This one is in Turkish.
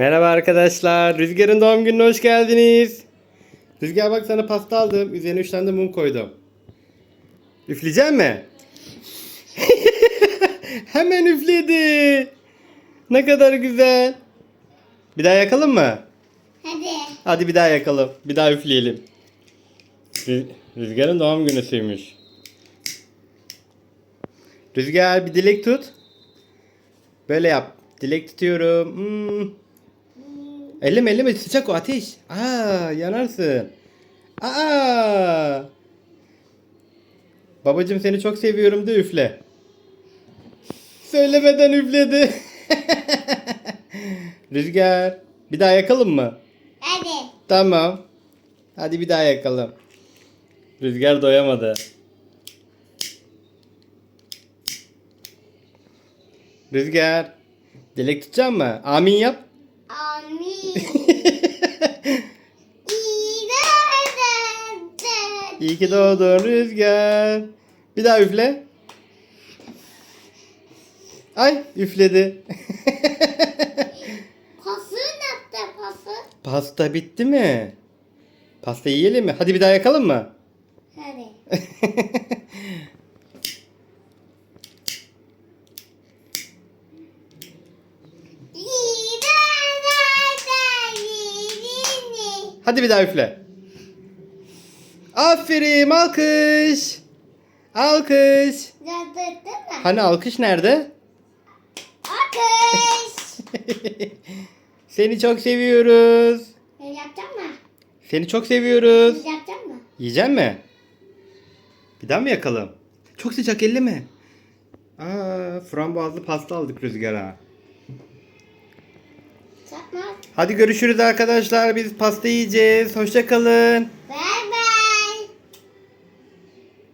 Merhaba arkadaşlar. Rüzgar'ın doğum gününe hoş geldiniz. Rüzgar bak sana pasta aldım. Üzerine 3 tane de mum koydum. Üfleyecek mi? Hemen üfledi. Ne kadar güzel. Bir daha yakalım mı? Hadi. Hadi bir daha yakalım. Bir daha üfleyelim. Rü- Rüzgar'ın doğum günüsüymüş. Rüzgar bir dilek tut. Böyle yap. Dilek tutuyorum. Hmm. Elleme elleme sıcak o ateş. Aa yanarsın. Aa. Babacım seni çok seviyorum de üfle. Söylemeden üfledi. Rüzgar bir daha yakalım mı? Hadi. Tamam. Hadi bir daha yakalım. Rüzgar doyamadı. Rüzgar. Dilek tutacak mı? Amin yap. Amin. İyi doğdun. İyi ki doğdun Rüzgar. Bir daha üfle. Ay üfledi. Pası nerede pası? Pasta bitti mi? Pasta yiyelim mi? Hadi bir daha yakalım mı? Hadi. Hadi bir daha üfle. Aferin alkış. Alkış. Gördün mi? Hani alkış nerede? Akış. Seni çok seviyoruz. Yapacak mı? Seni çok seviyoruz. Yapacak mı? Yiyecek mi? Bir daha mı yakalım? Çok sıcak elleme. Aa, frambuazlı pasta aldık rüzgara. Yapma. Hadi görüşürüz arkadaşlar. Biz pasta yiyeceğiz. Hoşça kalın.